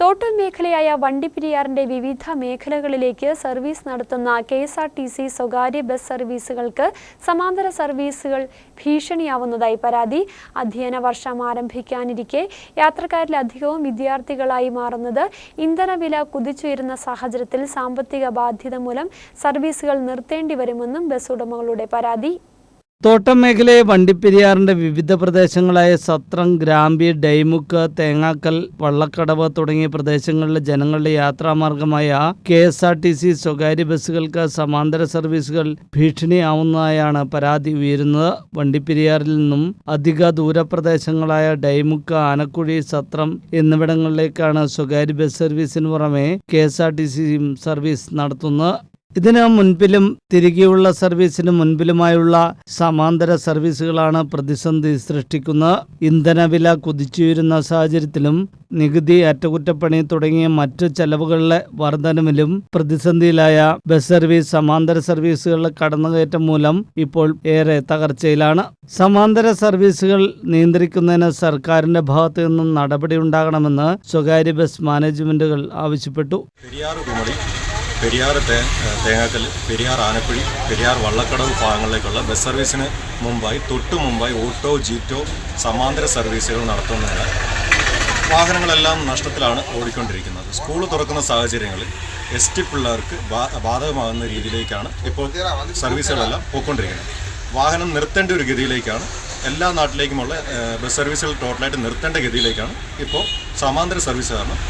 തോട്ടം മേഖലയായ വണ്ടിപ്പെരിയാറിന്റെ വിവിധ മേഖലകളിലേക്ക് സർവീസ് നടത്തുന്ന K S R T C സ്വകാര്യ ബസ് സർവീസുകൾക്ക് സമാന്തര സർവീസുകൾ ഭീഷണിയാവുന്നതായി പരാതി. അധ്യയന വർഷം ആരംഭിക്കാനിരിക്കെ യാത്രക്കാരിലധികവും വിദ്യാർത്ഥികളായി മാറുന്നത് ഇന്ധനവില കുതിച്ചുയരുന്ന സാഹചര്യത്തിൽ സാമ്പത്തിക ബാധ്യത മൂലം സർവീസുകൾ നിർത്തേണ്ടി വരുമെന്നും ബസ് ഉടമകളുടെ പരാതി. തോട്ടം മേഖലയെ വണ്ടിപ്പെരിയാറിന്റെ വിവിധ പ്രദേശങ്ങളായ സത്രം ഗ്രാമ്പി ഡൈമുക്ക് തേങ്ങാക്കൽ വള്ളക്കടവ് തുടങ്ങിയ പ്രദേശങ്ങളിലെ ജനങ്ങളുടെ യാത്രാമാർഗമായ K S R T C സ്വകാര്യ ബസ്സുകൾക്ക് സമാന്തര സർവീസുകൾ ഭീഷണിയാവുന്നതായാണ് പരാതി ഉയരുന്നത്. വണ്ടിപ്പെരിയാറിൽ നിന്നും അധിക ദൂരപ്രദേശങ്ങളായ ഡൈമുക്ക് ആനക്കുഴി സത്രം എന്നിവിടങ്ങളിലേക്കാണ് സ്വകാര്യ ബസ് സർവീസിന് പുറമെ കെ എസ് ആർ ടി സിയും സർവീസ് നടത്തുന്നത്. ഇതിന് മുൻപിലും തിരികെയുള്ള സർവീസിന് മുൻപിലുമായുള്ള സമാന്തര സർവീസുകളാണ് പ്രതിസന്ധി സൃഷ്ടിക്കുന്നത്. ഇന്ധനവില കുതിച്ചുയരുന്ന സാഹചര്യത്തിലും നികുതി അറ്റകുറ്റപ്പണി തുടങ്ങിയ മറ്റു ചെലവുകളിലെ വർധനവിലും പ്രതിസന്ധിയിലായ ബസ് സർവീസ് സമാന്തര സർവീസുകളുടെ കടന്നുകയറ്റം മൂലം ഇപ്പോൾ ഏറെ തകർച്ചയിലാണ്. സമാന്തര സർവീസുകൾ നിയന്ത്രിക്കുന്നതിന് സർക്കാരിന്റെ ഭാഗത്തു നിന്നും നടപടി ഉണ്ടാകണമെന്ന് സ്വകാര്യ ബസ് മാനേജ്മെന്റുകൾ ആവശ്യപ്പെട്ടു. പെരിയാർ തേങ്ങാക്കൽ പെരിയാർ ആനക്കുഴി പെരിയാർ വള്ളക്കടവ് ഭാഗങ്ങളിലേക്കുള്ള ബസ് സർവീസിന് മുമ്പായി തൊട്ടു മുമ്പായി ഓട്ടോ ജീറ്റോ സമാന്തര സർവീസുകൾ നടത്തുന്നതിനാൽ വാഹനങ്ങളെല്ലാം നഷ്ടത്തിലാണ് ഓടിക്കൊണ്ടിരിക്കുന്നത്. സ്കൂൾ തുറക്കുന്ന സാഹചര്യങ്ങളിൽ എസ് ടി പിള്ളേർക്ക് ബാധകമാകുന്ന രീതിയിലേക്കാണ് ഇപ്പോൾ സർവീസുകളെല്ലാം പോയിക്കൊണ്ടിരിക്കുന്നത്. വാഹനം നിർത്തേണ്ട ഒരു ഗതിയിലേക്കാണ് എല്ലാ നാട്ടിലേക്കുമുള്ള ബസ് സർവീസുകൾ ടോട്ടലായിട്ട് നിർത്തേണ്ട ഗതിയിലേക്കാണ് ഇപ്പോൾ സമാന്തര സർവീസ് കാരണം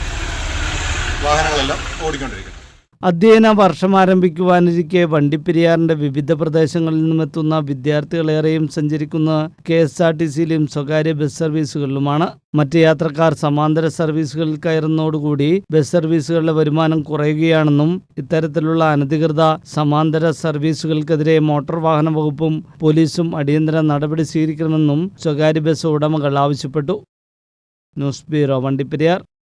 വാഹനങ്ങളെല്ലാം ഓടിക്കൊണ്ടിരിക്കുന്നത്. അധ്യയന വർഷം ആരംഭിക്കുവാനിരിക്കെ വണ്ടിപ്പെരിയാറിന്റെ വിവിധ പ്രദേശങ്ങളിൽ നിന്നെത്തുന്ന വിദ്യാർത്ഥികളേറെയും സഞ്ചരിക്കുന്ന കെ എസ് ആർ ടി സിയിലും സ്വകാര്യ ബസ് സർവീസുകളിലുമാണ്. മറ്റ് യാത്രക്കാർ സമാന്തര സർവീസുകളിൽ കയറുന്നതോടുകൂടി ബസ് സർവീസുകളുടെ വരുമാനം കുറയുകയാണെന്നും ഇത്തരത്തിലുള്ള അനധികൃത സമാന്തര സർവീസുകൾക്കെതിരെ മോട്ടോർ വാഹന വകുപ്പും പോലീസും അടിയന്തര നടപടി സ്വീകരിക്കണമെന്നും സ്വകാര്യ ബസ് ഉടമകൾ ആവശ്യപ്പെട്ടു. News bureau Vandiperiyar.